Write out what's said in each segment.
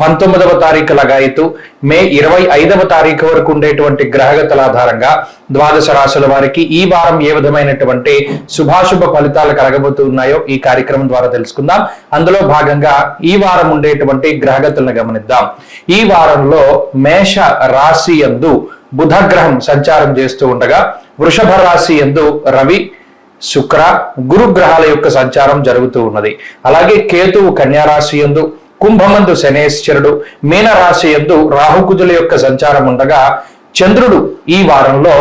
పంతొమ్మిదవ తారీఖు లగాయతు మే ఇరవై ఐదవ తారీఖు వరకు ఉండేటువంటి గ్రహగతుల ఆధారంగా ద్వాదశ రాశుల వారికి ఈ వారం ఏ విధమైనటువంటి శుభాశుభ ఫలితాలు కలగబోతున్నాయో ఈ కార్యక్రమం ద్వారా తెలుసుకుందాం. అందులో భాగంగా ఈ వారం ఉండేటువంటి గ్రహగతులను గమనిద్దాం. ఈ వారంలో మేష రాశి యందు బుధ గ్రహం సంచారం చేస్తూ ఉండగా వృషభ రాశి యందు రవి శుక్ర గురు గ్రహాల యొక్క సంచారం జరుగుతూ ఉన్నది. అలాగే కేతువు కన్యారాశి యందు కుంభమందు శనేశ్వరుడు మీనరాశి యందు రాహుకుజుల యొక్క సంచారం ఉండగా చంద్రుడు ఈ వారంలో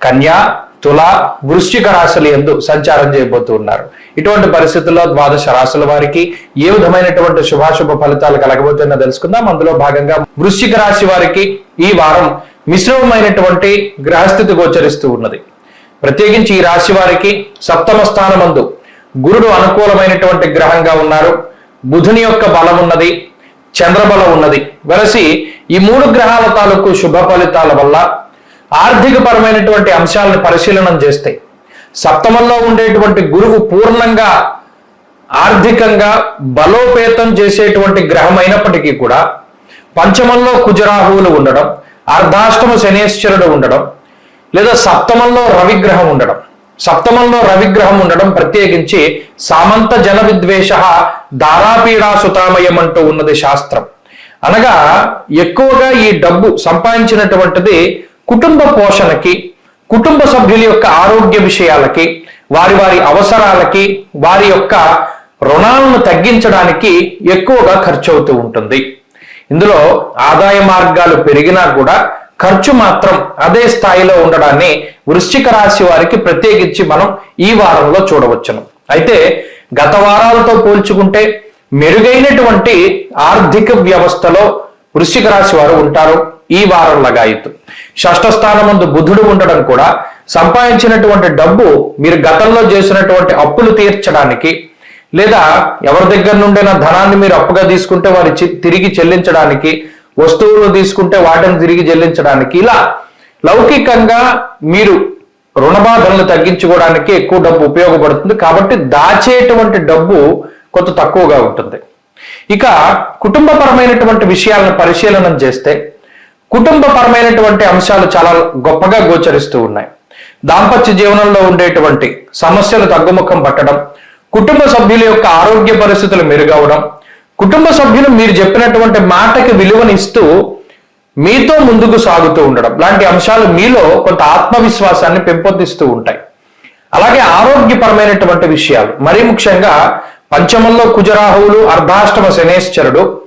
కన్యా తుల వృశ్చిక రాశుల ఎందు సంచారం చేయబోతూ ఉన్నారు. ఇటువంటి పరిస్థితుల్లో ద్వాదశ రాశుల వారికి ఏ విధమైనటువంటి శుభాశుభ ఫలితాలు కలగబోతున్నా తెలుసుకుందాం. అందులో భాగంగా వృశ్చిక రాశి వారికి ఈ వారం మిశ్రమమైనటువంటి గ్రహస్థితి గోచరిస్తూ ఉన్నది. ప్రత్యేకించి ఈ రాశి వారికి సప్తమ స్థానమందు గురుడు అనుకూలమైనటువంటి గ్రహంగా ఉన్నారు. బుధుని యొక్క బలం ఉన్నది చంద్రబలం ఉన్నది. వెలసి ఈ మూడు గ్రహాల తాలూకు శుభ ఫలితాల వల్ల ఆర్థిక పరమైనటువంటి అంశాలను పరిశీలనం చేస్తే సప్తమంలో ఉండేటువంటి గురువు పూర్ణంగా ఆర్థికంగా బలోపేతం చేసేటువంటి గ్రహం అయినప్పటికీ కూడా పంచమంలో కుజరాహువులు ఉండడం అర్ధాష్టమ శనేశ్వరుడు ఉండడం లేదా సప్తమంలో రవిగ్రహం ఉండడం సప్తమంలో రవిగ్రహం ఉండడం ప్రత్యేకించి సామంత జన విద్వేష దారాపీడా సుతామయం అంటూ ఉన్నది శాస్త్రం. అనగా ఎక్కువగా ఈ డబ్బు సంపాదించినటువంటిది కుటుంబ పోషణకి కుటుంబ సభ్యుల యొక్క ఆరోగ్య విషయాలకి వారి వారి అవసరాలకి వారి యొక్క రుణాలను తగ్గించడానికి ఎక్కువగా ఖర్చు అవుతూ ఉంటుంది. ఇందులో ఆదాయ మార్గాలు పెరిగినా కూడా ఖర్చు మాత్రం అదే స్థాయిలో ఉండడాన్ని వృశ్చిక రాశి వారికి ప్రత్యేకించి మనం ఈ వారంలో చూడవచ్చును. అయితే గత వారాలతో పోల్చుకుంటే మెరుగైనటువంటి ఆర్థిక వ్యవస్థలో వృశ్చిక రాశి వారు ఉంటారు ఈ వారం లగాయత్తు షష్ఠ స్థానం ముందు బుధుడు ఉండడం కూడా సంపాదించినటువంటి డబ్బు మీరు గతంలో చేసినటువంటి అప్పులు తీర్చడానికి లేదా ఎవరి దగ్గర నుండైనా ధనాన్ని మీరు అప్పుగా తీసుకుంటే వారి తిరిగి చెల్లించడానికి వస్తువులు తీసుకుంటే వాటిని తిరిగి చెల్లించడానికి. ఇలా లౌకికంగా మీరు రుణబాధలను తగ్గించుకోవడానికి ఎక్కువ డబ్బు ఉపయోగపడుతుంది. కాబట్టి దాచేటువంటి డబ్బు కొంత తక్కువగా ఉంటుంది. ఇక కుటుంబపరమైనటువంటి విషయాలను పరిశీలనం చేస్తే కుటుంబపరమైనటువంటి అంశాలు చాలా గొప్పగా గోచరిస్తూ ఉన్నాయి. దాంపత్య జీవనంలో ఉండేటువంటి సమస్యలు తగ్గుముఖం పట్టడం కుటుంబ సభ్యుల యొక్క ఆరోగ్య పరిస్థితులు మెరుగవడం కుటుంబ సభ్యులు మీరు చెప్పినటువంటి మాటకి విలువనిస్తూ మీతో ముందుకు సాగుతూ ఉండడం. లాంటి అంశాలు మీలో కొంత ఆత్మవిశ్వాసాన్ని పెంపొందిస్తూ ఉంటాయి. అలాగే ఆరోగ్యపరమైనటువంటి విషయాలు. మరీ ముఖ్యంగా పంచమంలో కుజరాహువులు అర్ధాష్టమ శనేశ్వరుడు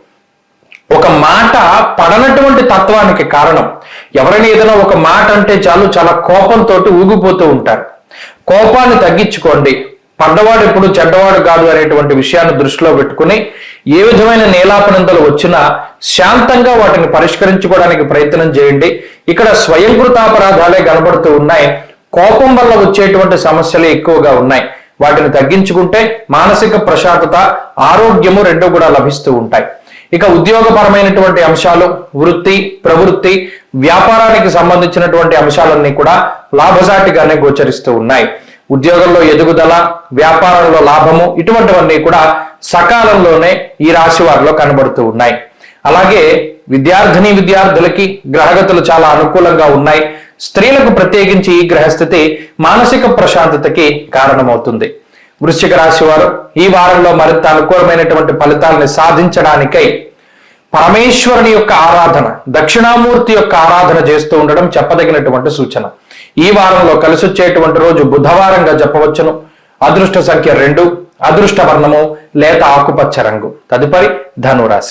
ఒక మాట పడనటువంటి తత్వానికి కారణం. ఎవరైనా ఏదైనా ఒక మాట అంటే చాలు చాలా కోపంతో ఊగిపోతూ ఉంటారు. కోపాన్ని తగ్గించుకోండి. పడ్డవాడు ఎప్పుడు చెడ్డవాడు కాదు అనేటువంటి విషయాన్ని దృష్టిలో పెట్టుకుని ఏ విధమైన నేలాపనందలు వచ్చినా శాంతంగా వాటిని పరిష్కరించుకోవడానికి ప్రయత్నం చేయండి. ఇక్కడ స్వయంకృతాపరాధాలే కనబడుతూ ఉన్నాయి. కోపం వల్ల వచ్చేటువంటి సమస్యలు ఎక్కువగా ఉన్నాయి. వాటిని తగ్గించుకుంటే మానసిక ప్రశాంతత ఆరోగ్యము రెండు కూడా లభిస్తూ ఉంటాయి. ఇక ఉద్యోగపరమైనటువంటి అంశాలు వృత్తి ప్రవృత్తి వ్యాపారానికి సంబంధించినటువంటి అంశాలన్నీ కూడా లాభసాటిగానే గోచరిస్తూ ఉన్నాయి. ఉద్యోగంలో ఎదుగుదల వ్యాపారంలో లాభము ఇటువంటివన్నీ కూడా సకాలంలోనే ఈ రాశి వారిలో కనబడుతూ ఉన్నాయి. అలాగే విద్యార్థిని విద్యార్థులకి గ్రహగతులు చాలా అనుకూలంగా ఉన్నాయి. స్త్రీలకు ప్రత్యేకించి ఈ గ్రహస్థితి మానసిక ప్రశాంతతకి కారణమవుతుంది. వృశ్చిక రాశి వారు ఈ వారంలో మరింత అనుకూలమైనటువంటి ఫలితాలను సాధించడానికై పరమేశ్వరుని యొక్క ఆరాధన దక్షిణామూర్తి యొక్క ఆరాధన చేస్తూ ఉండడం చెప్పదగినటువంటి సూచన. ఈ వారంలో కలిసి వచ్చేటువంటి రోజు బుధవారంగా చెప్పవచ్చును అదృష్ట సంఖ్య రెండు అదృష్ట వర్ణము లేత ఆకుపచ్చ రంగు. తదుపరి ధనురాశి.